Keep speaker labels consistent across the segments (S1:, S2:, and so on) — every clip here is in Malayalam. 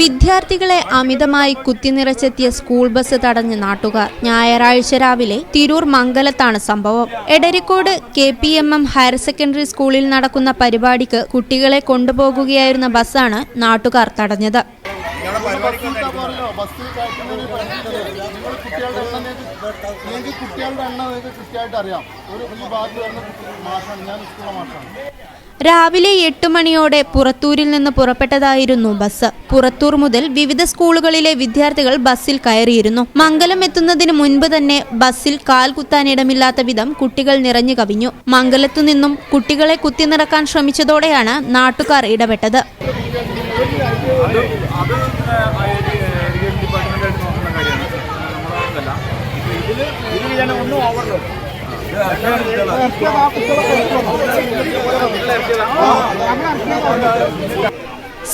S1: വിദ്യാർത്ഥികളെ അമിതമായി കുത്തിനിറച്ചെത്തിയ സ്കൂൾ ബസ് തടഞ്ഞ് നാട്ടുകാർ ഞായറാഴ്ച രാവിലെ തിരൂർ മംഗലത്താണ് സംഭവം. Edarikode K P M M higher secondary സ്കൂളിൽ നടക്കുന്ന പരിപാടിക്ക് കുട്ടികളെ കൊണ്ടുപോകുകയായിരുന്ന ബസ്സാണ് നാട്ടുകാർ തടഞ്ഞത്.
S2: ബസ്സിൽ കയറ്റുന്നതിന് പറ്റിയിട്ടത് നിങ്ങൾ കുട്ടികളുടെ എണ്ണം നിങ്ങൾക്ക് നിങ്ങൾക്ക് കുട്ടികളുടെ എണ്ണം നിങ്ങൾക്ക് കൃത്യമായിട്ട് അറിയാം. ഒരു ഈ ഭാഗത്ത് വരുന്ന മാഷാണ്. ഞാൻ സ്കൂളിലെ മാഷാണ്.
S1: രാവിലെ എട്ട് മണിയോടെ പുറത്തൂരിൽ നിന്ന് പുറപ്പെട്ടതായിരുന്നു ബസ്. പുറത്തൂർ മുതൽ വിവിധ സ്കൂളുകളിലെ വിദ്യാർത്ഥികൾ ബസ്സിൽ കയറിയിരുന്നു. മംഗലം എത്തുന്നതിന് മുൻപ് തന്നെ ബസ്സിൽ കാൽ കുത്താനിടമില്ലാത്ത വിധം കുട്ടികൾ നിറഞ്ഞു കവിഞ്ഞു. മംഗലത്തു നിന്നും കുട്ടികളെ കുത്തി നിറക്കാൻ ശ്രമിച്ചതോടെയാണ് നാട്ടുകാർ ഇടപെട്ടത്.
S3: അത് അത് ഡിപ്പാർട്ട്മെന്റായിട്ട് നോക്കുന്ന കാര്യമാണ് നമ്മളതല്ല ഇതിൽ ഇതിൽ ഞാൻ ഒന്നും ഓവർലോഡ്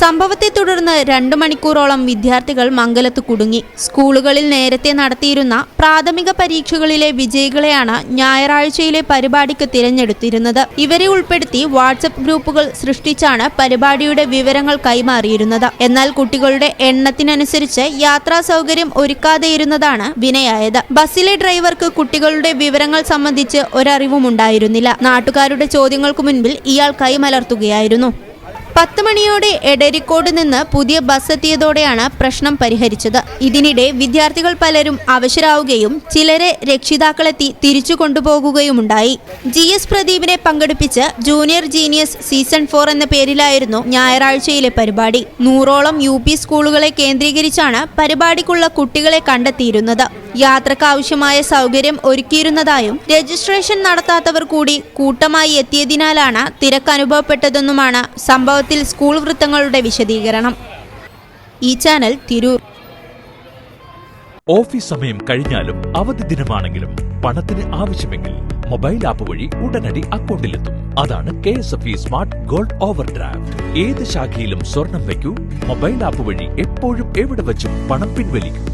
S1: സംഭവത്തെ തുടർന്ന് രണ്ടു മണിക്കൂറോളം വിദ്യാർത്ഥികൾ മംഗലത്ത് കുടുങ്ങി. സ്കൂളുകളിൽ നേരത്തെ നടത്തിയിരുന്ന പ്രാഥമിക പരീക്ഷകളിലെ വിജയികളെയാണ് ഞായറാഴ്ചയിലെ പരിപാടിക്ക് തിരഞ്ഞെടുത്തിരുന്നത്. ഇവരെ ഉൾപ്പെടുത്തി വാട്സപ്പ് ഗ്രൂപ്പുകൾ സൃഷ്ടിച്ചാണ് പരിപാടിയുടെ വിവരങ്ങൾ കൈമാറിയിരുന്നത്. എന്നാൽ കുട്ടികളുടെ എണ്ണത്തിനനുസരിച്ച് യാത്രാ സൗകര്യം ഒരുക്കാതെയിരുന്നതാണ് വിനയായത്. ബസ്സിലെ ഡ്രൈവർക്ക് കുട്ടികളുടെ വിവരങ്ങൾ സംബന്ധിച്ച് ഒരറിവുമുണ്ടായിരുന്നില്ല. നാട്ടുകാരുടെ ചോദ്യങ്ങൾക്കു മുൻപിൽ ഇയാൾ കൈമലർത്തുകയായിരുന്നു. പത്ത് മണിയോടെ എടരിക്കോട് നിന്ന് പുതിയ ബസ് എത്തിയതോടെയാണ് പ്രശ്നം പരിഹരിച്ചത്. ഇതിനിടെ വിദ്യാർത്ഥികൾ പലരും അവശരാവുകയും ചിലരെ രക്ഷിതാക്കളെത്തി തിരിച്ചു കൊണ്ടുപോകുകയുമുണ്ടായി. ജി എസ് പ്രദീപിനെ പങ്കെടുപ്പിച്ച് ജൂനിയർ ജീനിയസ് സീസൺ ഫോർ എന്ന പേരിലായിരുന്നു ഞായറാഴ്ചയിലെ പരിപാടി. നൂറോളം യു സ്കൂളുകളെ കേന്ദ്രീകരിച്ചാണ് പരിപാടിക്കുള്ള കുട്ടികളെ കണ്ടെത്തിയിരുന്നത്. യാത്രക്കാവശ്യമായ സൗകര്യം ഒരുക്കിയിരുന്നതായും രജിസ്ട്രേഷൻ നടത്താത്തവർ കൂടി കൂട്ടമായി എത്തിയതിനാലാണ് തിരക്ക് അനുഭവപ്പെട്ടതെന്നുമാണ് സംഭവത്തിൽ സ്കൂൾ വൃത്തങ്ങളുടെ വിശദീകരണം. ഈ ചാനൽ തിരൂർ.
S4: ഓഫീസ് സമയം കഴിഞ്ഞാലും അവധി ദിനമാണെങ്കിലും പണത്തിന് ആവശ്യമെങ്കിൽ മൊബൈൽ ആപ്പ് വഴി ഉടനടി അക്കൗണ്ടിലെത്തും. അതാണ് K S F E smart gold overdraft ഏത് ശാഖയിലും സ്വർണം വയ്ക്കൂ. മൊബൈൽ ആപ്പ് വഴി എപ്പോഴും എവിടെ വച്ചും പണം പിൻവലിക്കൂ.